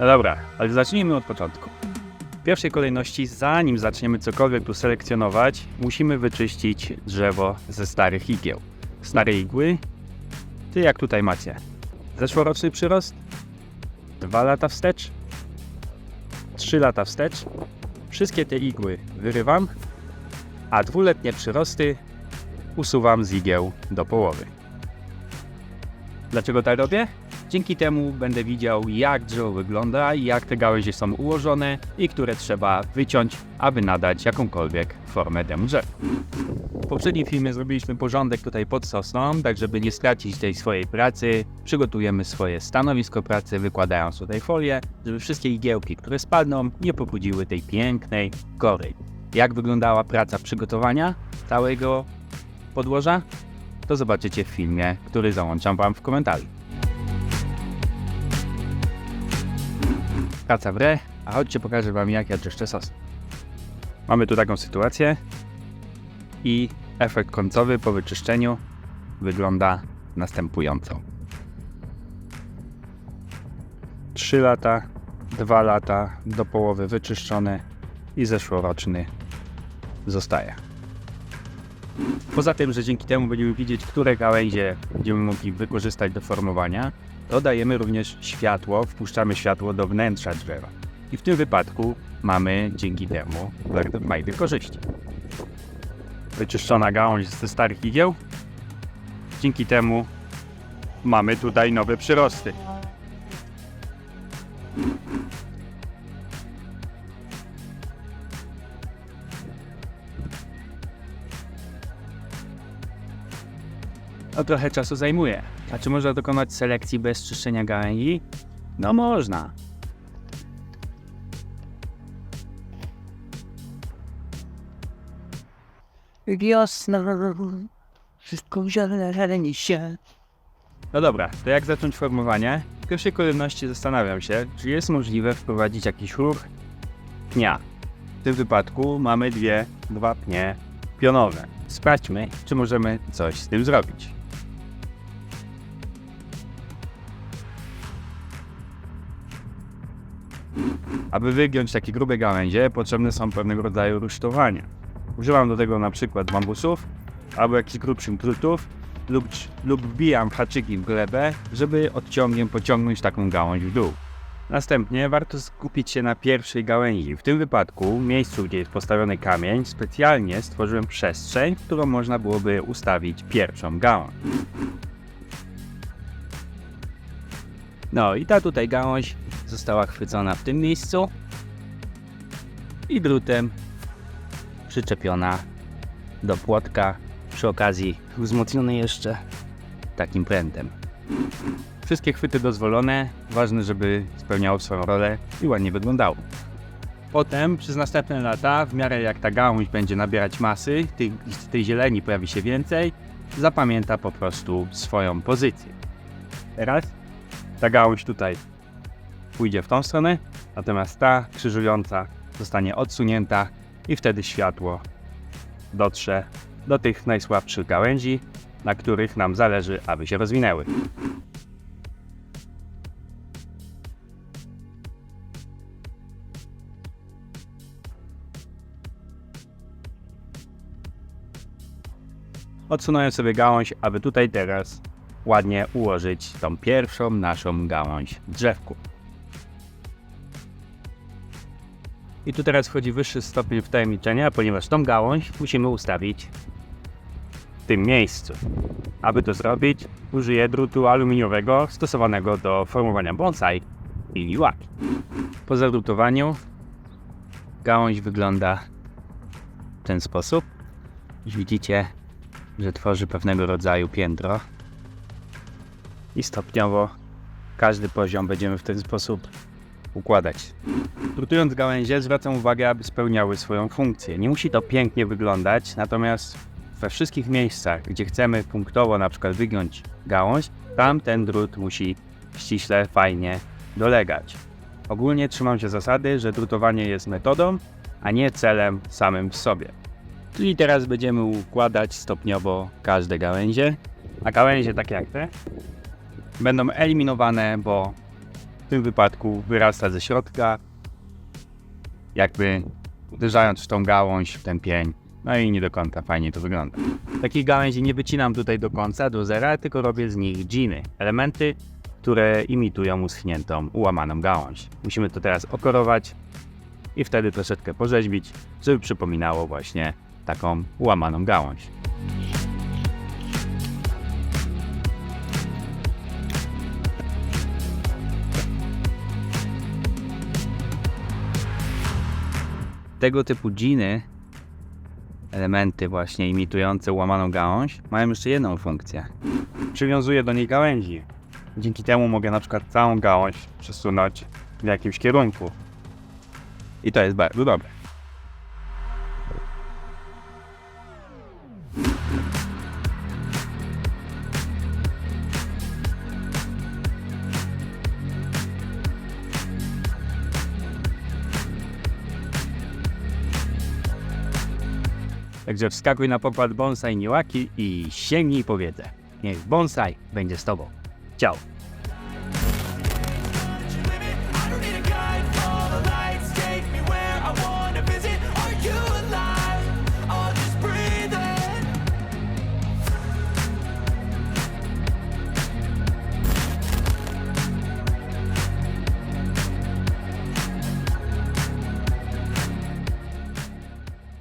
No dobra, ale zacznijmy od początku. W pierwszej kolejności, zanim zaczniemy cokolwiek tu selekcjonować, musimy wyczyścić drzewo ze starych igieł. Stare igły, ty jak tutaj macie? Zeszłoroczny przyrost? Dwa lata wstecz? Trzy lata wstecz? Wszystkie te igły wyrywam, a dwuletnie przyrosty usuwam z igieł do połowy. Dlaczego tak robię? Dzięki temu będę widział, jak drzewo wygląda, jak te gałęzie są ułożone i które trzeba wyciąć, aby nadać jakąkolwiek formę temu drzewu. W poprzednim filmie zrobiliśmy porządek tutaj pod sosną, tak żeby nie stracić tej swojej pracy. Przygotujemy swoje stanowisko pracy, wykładając tutaj folię, żeby wszystkie igiełki, które spadną, nie pobrudziły tej pięknej kory. Jak wyglądała praca przygotowania całego podłoża? To zobaczycie w filmie, który załączam Wam w komentarzu. Praca w re, a chodźcie pokażę Wam jak ja czyszczę sos. Mamy tu taką sytuację i efekt końcowy po wyczyszczeniu wygląda następująco. 3 lata, 2 lata do połowy wyczyszczone i zeszłoroczny zostaje. Poza tym, że dzięki temu będziemy widzieć, które gałęzie będziemy mogli wykorzystać do formowania, dodajemy również światło, wpuszczamy światło do wnętrza drzewa. I w tym wypadku mamy dzięki temu bardzo fajne korzyści. Wyczyszczona gałąź ze starych igieł. Dzięki temu mamy tutaj nowe przyrosty. No trochę czasu zajmuje. A czy można dokonać selekcji bez czyszczenia gałęzi? No można. Wiosna, wszystko zieleni się. No dobra, to jak zacząć formowanie? W pierwszej kolejności zastanawiam się, czy jest możliwe wprowadzić jakiś ruch pnia. W tym wypadku mamy dwie, dwa pnie pionowe. Sprawdźmy, czy możemy coś z tym zrobić. Aby wygiąć takie grube gałęzie, potrzebne są pewnego rodzaju rusztowania. Używam do tego na przykład bambusów albo jakichś grubszych drutów lub, lub wbijam haczyki w glebę, żeby odciągiem pociągnąć taką gałąź w dół. Następnie warto skupić się na pierwszej gałęzi. W tym wypadku, miejscu, gdzie jest postawiony kamień, specjalnie stworzyłem przestrzeń, w którą można byłoby ustawić pierwszą gałąź. No i ta tutaj gałąź została chwycona w tym miejscu i drutem przyczepiona do płotka, przy okazji wzmocniony jeszcze takim prętem. Wszystkie chwyty dozwolone, ważne, żeby spełniało swoją rolę i ładnie wyglądało. Potem przez następne lata, w miarę jak ta gałąź będzie nabierać masy, tej, tej zieleni pojawi się więcej, zapamięta po prostu swoją pozycję. Teraz ta gałąź tutaj pójdzie w tą stronę, natomiast ta krzyżująca zostanie odsunięta i wtedy światło dotrze do tych najsłabszych gałęzi, na których nam zależy, aby się rozwinęły. Odsunąłem sobie gałąź, aby tutaj teraz ładnie ułożyć tą pierwszą naszą gałąź drzewku. I tu teraz wchodzi wyższy stopień wtajemniczenia, ponieważ tą gałąź musimy ustawić w tym miejscu. Aby to zrobić, użyję drutu aluminiowego stosowanego do formowania bonsai i liłaki. Po zadrutowaniu gałąź wygląda w ten sposób. Już widzicie, że tworzy pewnego rodzaju piętro i stopniowo każdy poziom będziemy w ten sposób układać. Drutując gałęzie zwracam uwagę, aby spełniały swoją funkcję. Nie musi to pięknie wyglądać, natomiast we wszystkich miejscach, gdzie chcemy punktowo na przykład wygiąć gałąź, tam ten drut musi ściśle, fajnie dolegać. Ogólnie trzymam się zasady, że drutowanie jest metodą, a nie celem samym w sobie. Czyli teraz będziemy układać stopniowo każde gałęzie, a gałęzie takie jak te będą eliminowane, bo w tym wypadku wyrasta ze środka, jakby uderzając w tą gałąź, w ten pień. No i nie do końca fajnie to wygląda. Takich gałęzi nie wycinam tutaj do końca, do zera, tylko robię z nich dżiny. Elementy, które imitują uschniętą, ułamaną gałąź. Musimy to teraz okorować i wtedy troszeczkę porzeźbić, żeby przypominało właśnie taką ułamaną gałąź. Tego typu dżiny, elementy właśnie imitujące łamaną gałąź, mają jeszcze jedną funkcję. Przywiązuję do niej gałęzi. Dzięki temu mogę na przykład całą gałąź przesunąć w jakimś kierunku. I to jest bardzo dobre. Także wskakuj na pokład bonsai Niłaki i sięgnij po wiedzę. Niech bonsai będzie z Tobą. Ciao!